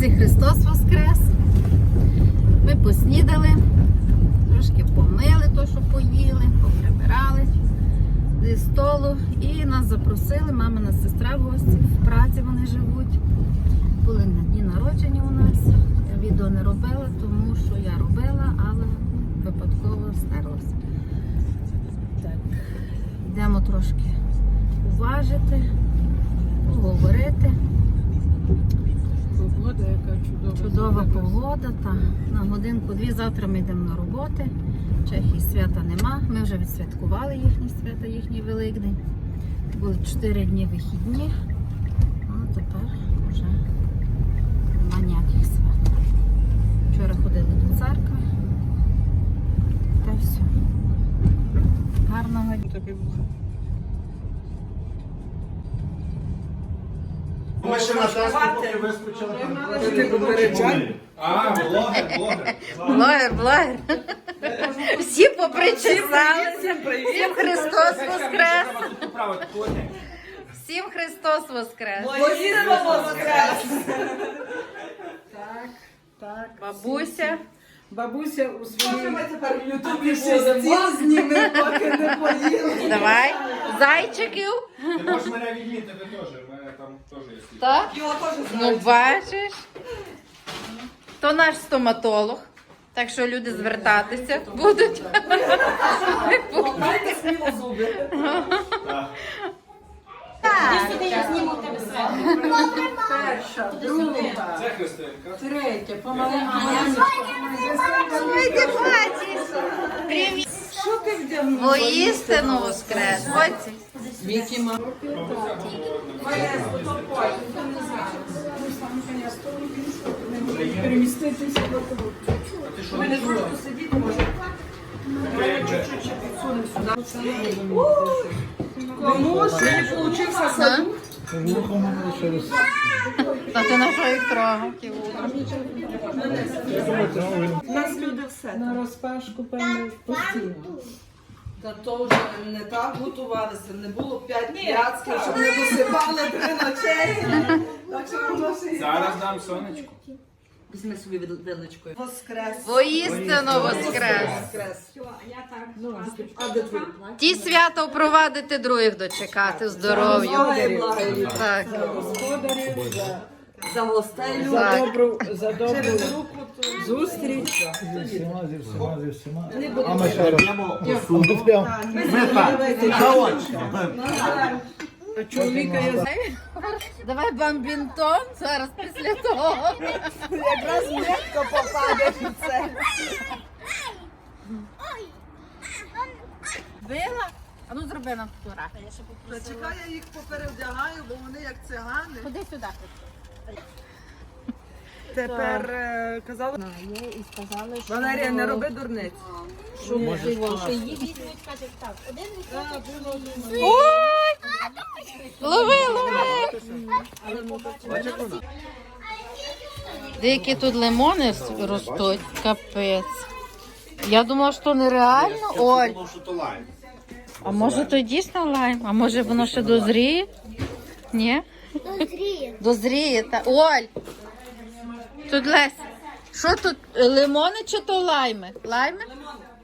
Друзі, Христос Воскрес! Ми поснідали, трошки помили то, що поїли, поприбирали зі столу і нас запросили, мамина сестра в гості, в Праці вони живуть. Були на дні народження у нас. Я відео не робила, тому що я робила, але випадково стерлася. Так, йдемо трошки уважити, поговорити. Погода, яка чудова. Чудова погода, та на годинку-дві. Завтра ми йдемо на роботи. В Чехії свята нема. Ми вже відсвяткували їхні свята, їхній Великдень. Були чотири дні вихідні, а тепер вже нема ніяких свят. Вчора ходили до церкви. Та все. Гарного дня. Ще на тесті, поки вискочили. Ти попереджай. А, блогер, блогер. Блогер, блогер. Всі попричесалися. Всім Христос Воскрес! Всім Христос Воскрес! Так. Бабуся. Бабуся у своїй тепер в Ютубі ще стіл зніме, поки не поїли. Давай. Зайчиків. Ти можеш мене відмітити теж, в мене там теж є світ. Так? Ну бачиш. То наш стоматолог. Так що люди звертатися будуть. Майте сміло зуби. Перша, друга, Це Христинка. третя, помаленьку. Ти. Привіт. Що ти вдягнув? Воістину Воскрес. Ось. Вікі ма. Переміститися до того. У мене просто сидіти може. Кому ще не получився садок? А ти на що їх трогав? У нас люди все. На розпашку, певно, постійно. Та то вже не так готувалися, не було п'ять п'яцків, щоб не досипали три ночей. Так що воно ще й Зараз дам сонечку. Візьми собі виличкою. Воскрес. Воістину Воскрес. Воскрес. Ну, А де твій? Ті свята впровадити других дочекати здоров'ю. Так. господарів, за, За гостей за Так. добру, за добру зустріч. всіма, зі всіма, зі всіма. А ми ще раз. Ми так, заочно. А чоловіка я знаю. Давай бамбінтон зараз після того. Якраз м'яко попаде під це. Била? А ну зроби нам фотографію. Я ще попросила. Чекай, я їх поперевдягаю, бо вони як цигани. Ходи сюди. Тепер е, казали, і сказали, що Валерія, не роби дурниць. що її візьмуть, каже, так, один! Лови, лови! Деякі тут лимони ростуть, капець. Я думала, що нереально. Оль, а може то дійсно лайм? А може воно ще дозріє? Ні? Дозріє. Дозріє. Та... Оль! Тут Лесь. Що тут? Лимони чи то лайми? Лайми?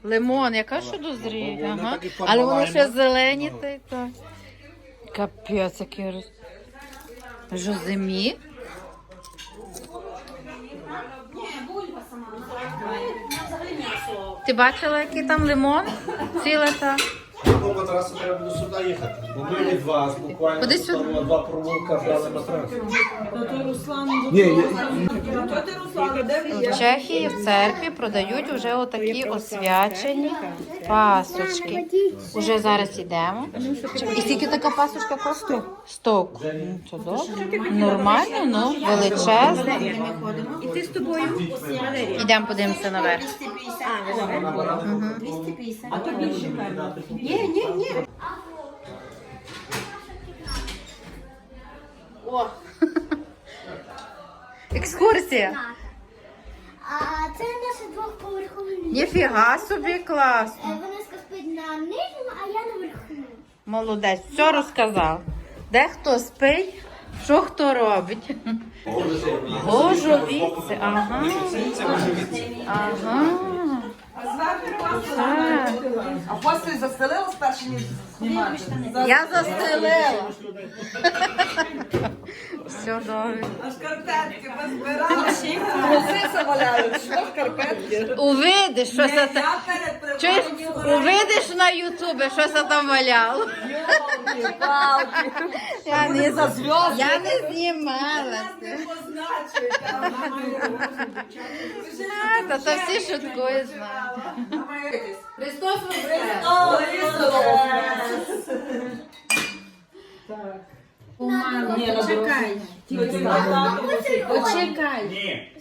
Лимон, яка що дозріє? Ага. Але воно ще зелені та й так. Капець, який роз. Що? Ти бачила, який там лимон? Ціла та. Такого трасу треба буде сюди їхати. Бо ми від вас буквально Куди сюди? там два провулка брали на трасу. То то Руслан Ні, я- Хто ти, Руслана, де ви є? В Чехії в церкві продають вже отакі освячені пасочки. Уже зараз йдемо. І скільки така пасочка коштує? Сто. Ну, Це добре. Нормально, ну, величезна. І ти з тобою? Ідемо подивимося наверх. 250. А то більше певно. Ні, ні, ні. О! Екскурсія. А це наша двохповерховий ліс. Ніфіга собі класно. Е, Вона спить на нижньому, а я наверху. Молодець, все розказав. Дехто спить Що хто робить? Гожовіці, ага. Ага. А после застелила спершу ніж знімати? Я застелила. Все добре. А шкарпетки позбирала. Труси заваляють. Що шкарпетки? Увидиш, що це там. Я перед Чуєш, увидиш на Ютубі, що це там валяло. палки. Я не, за я не знімала. Та то всі шуткують знають. Христос воскрес! О, Христос! Ні, почекай. Почекай. Ні,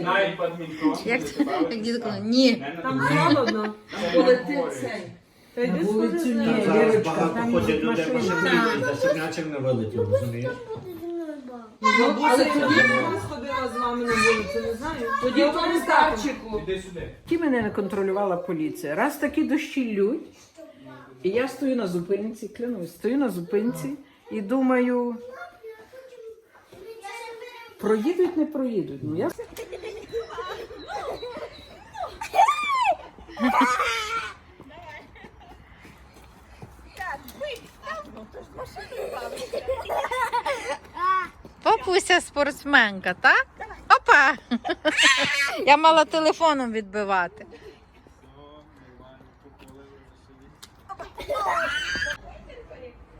навіть під. Як, як дід казав, ні. Там холодно. Цей. Та йди сходи з нею. Зараз багато ходять людей, ще приїдуть, за сигначик не вилетів, розумієш? Але тоді я сходила з вами на вулицю, не знаю. Тоді в тому. Іди сюди. Ті мене не контролювала поліція. Раз такі дощі лють, і я стою на зупинці, клянусь, стою на зупинці і думаю, проїдуть, не проїдуть. Ну я Папуся спортсменка, так? Опа! Я мала телефоном відбивати.